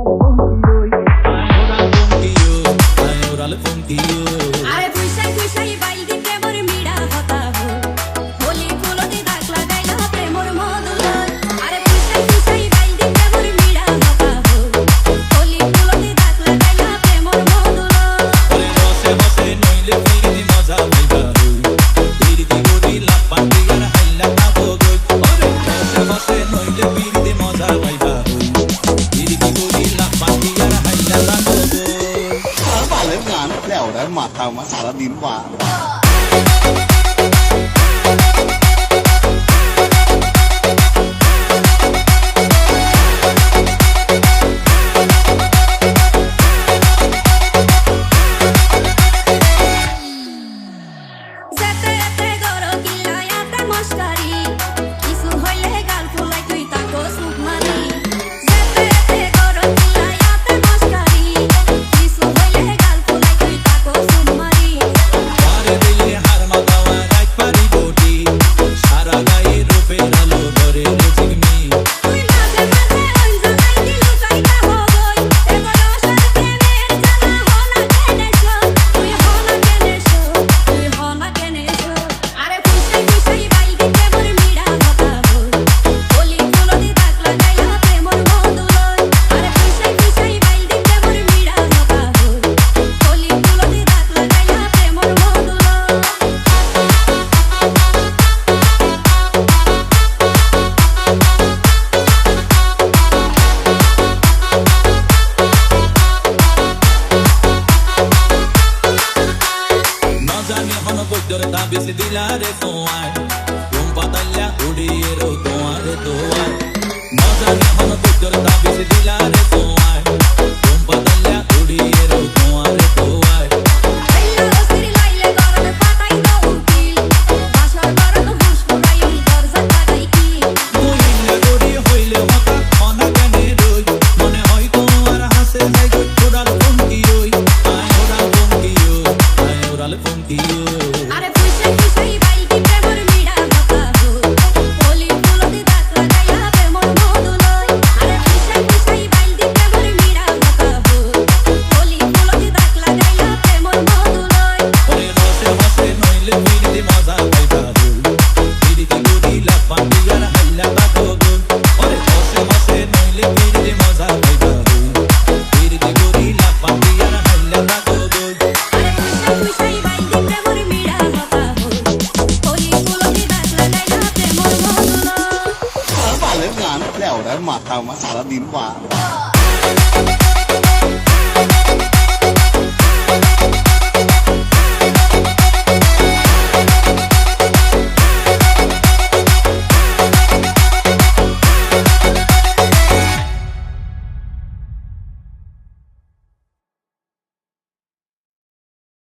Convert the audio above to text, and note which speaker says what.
Speaker 1: Oh,
Speaker 2: เต我มาสา
Speaker 1: দিলারে তোমায়। রুম্পা তাল্লা উড়িয়ে rho তোমার তোমার
Speaker 2: Bà lấy ngán, lẻo đấy mà tao mà xả ra nín quá